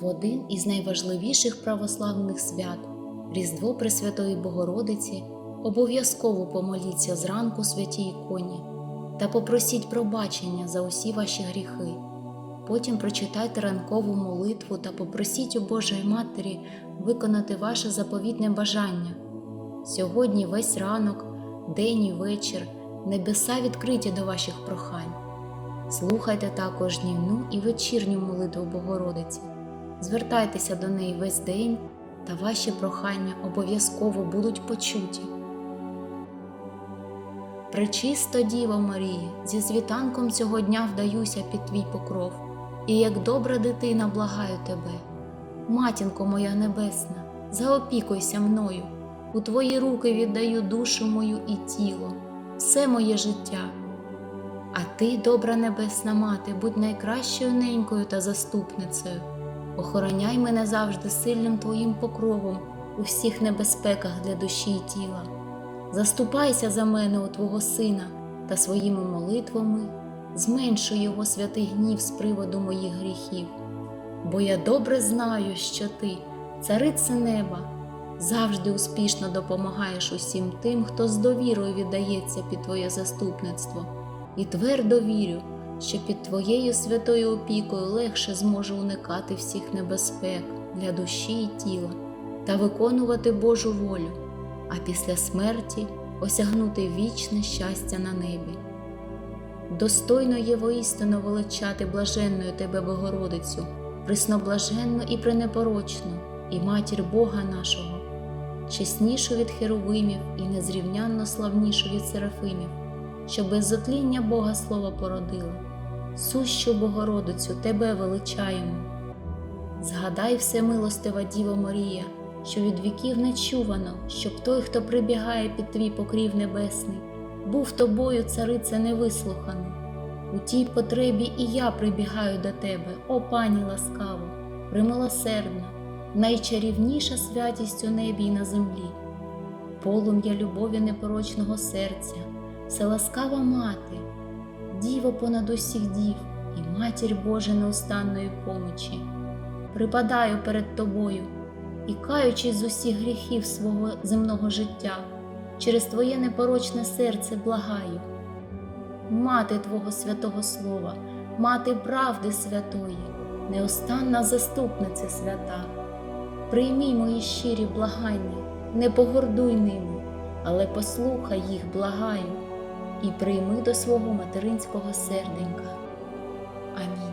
В один із найважливіших православних свят Різдво Пресвятої Богородиці обов'язково помоліться зранку святій іконі та попросіть пробачення за усі ваші гріхи. Потім прочитайте ранкову молитву та попросіть у Божої Матері виконати ваше заповітне бажання. Сьогодні весь ранок, день і вечір небеса відкриті до ваших прохань. Слухайте також днівну і вечірню молитву Богородиці. Звертайтеся до неї весь день, та ваші прохання обов'язково будуть почуті. Пречисто Діво Марії, зі світанком цього дня вдаюся під твій покров, і як добра дитина благаю тебе. Матінко моя небесна, заопікуйся мною, у твої руки віддаю душу мою і тіло, все моє життя. А ти, добра небесна мати, будь найкращою ненькою та заступницею. Охороняй мене завжди сильним твоїм покровом у всіх небезпеках для душі і тіла. Заступайся за мене у Твого Сина та своїми молитвами зменшуй його святий гнів з приводу моїх гріхів. Бо я добре знаю, що ти, цариця неба, завжди успішно допомагаєш усім тим, хто з довірою віддається під Твоє заступництво, і твердо вірю, що під Твоєю святою опікою легше зможу уникати всіх небезпек для душі і тіла та виконувати Божу волю, а після смерті осягнути вічне щастя на небі. Достойно є воістину величати блаженною Тебе, Богородицю, присноблаженну і пренепорочну, і матір Бога нашого, чеснішу від херовимів і незрівнянно славнішу від серафимів, що без затління Бога Слово породила. Сущу Богородицю Тебе величаємо. Згадай все милостива Діво Марія, що від віків не чувано, щоб той, хто прибігає під твій покрів небесний, був тобою, царице, невислухано. У тій потребі і я прибігаю до тебе, о пані ласкаво, примилосердна, найчарівніша святість у небі й на землі, полум'я любові непорочного серця, вселаскава мати, діво понад усіх дів і матір Божа неустанної помочі. Припадаю перед тобою і каючись з усіх гріхів свого земного життя, через Твоє непорочне серце благаю. Мати Твого святого Слова, мати правди святої, неостанна заступниця свята, приймій мої щирі благання, не погордуй ними, але послухай їх, благаю, і прийми до свого материнського серденька. Амінь.